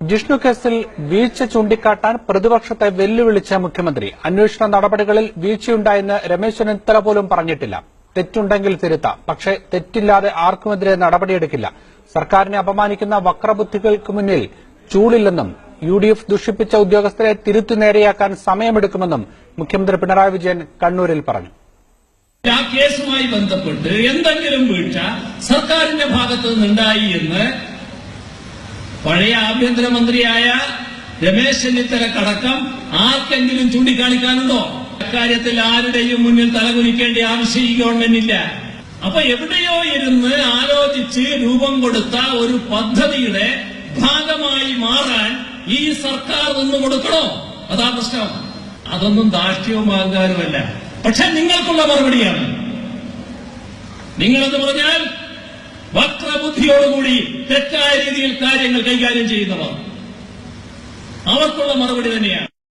ജിഷ്ണു കേസിൽ വീഴ്ച ചൂണ്ടിക്കാട്ടാൻ പ്രതിപക്ഷത്തെ വെല്ലുവിളിച്ച മുഖ്യമന്ത്രി. അന്വേഷണ നടപടികളിൽ വീഴ്ചയുണ്ടായെന്ന് രമേശ് ചെന്നിത്തല പോലും പറഞ്ഞിട്ടില്ല. തെറ്റുണ്ടെങ്കിൽ തിരുത്താം. പക്ഷേ തെറ്റില്ലാതെ ആർക്കുമെതിരെ നടപടിയെടുക്കില്ല. സർക്കാരിനെ അപമാനിക്കുന്ന വക്രബുദ്ധികൾക്ക് മുന്നിൽ ചൂളില്ലെന്നും യു ഡി എഫ് ദുഷിപ്പിച്ച ഉദ്യോഗസ്ഥരെ തിരുത്തു നേരെയാക്കാൻ സമയമെടുക്കുമെന്നും മുഖ്യമന്ത്രി പിണറായി വിജയൻ കണ്ണൂരിൽ പറഞ്ഞു. ആ കേസുമായി ബന്ധപ്പെട്ട് എന്തെങ്കിലും വീഴ്ച സർക്കാരിന്റെ ഭാഗത്തു നിന്നുണ്ടായി എന്ന് പഴയ ആഭ്യന്തരമന്ത്രിയായ രമേശ് ചെന്നിത്തലക്കടക്കം ആർക്കെങ്കിലും ചൂണ്ടിക്കാണിക്കാനുണ്ടോ? അക്കാര്യത്തിൽ ആരുടെയും മുന്നിൽ തലകുനിക്കേണ്ട ആവശ്യം ഈ ഗവൺമെന്റില്ല അപ്പൊ എവിടെയോ ഇരുന്ന് ആലോചിച്ച് രൂപം കൊടുത്ത ഒരു പദ്ധതിയുടെ ഭാഗമായി മാറാൻ ഈ സർക്കാർ നിന്ന് കൊടുക്കണോ? അതാ പ്രശ്നം. അതൊന്നും ദാഷ്ട്യവും അഹങ്കാരവുമല്ല. പക്ഷെ നിങ്ങൾക്കുള്ള മറുപടിയാണ്. നിങ്ങളെന്ന് പറഞ്ഞാൽ വക്രബുദ്ധിയോടുകൂടി തെറ്റായ രീതിയിൽ കാര്യങ്ങൾ കൈകാര്യം ചെയ്യുന്നവർ. അവർക്കുള്ള മറുപടി തന്നെയാണ്.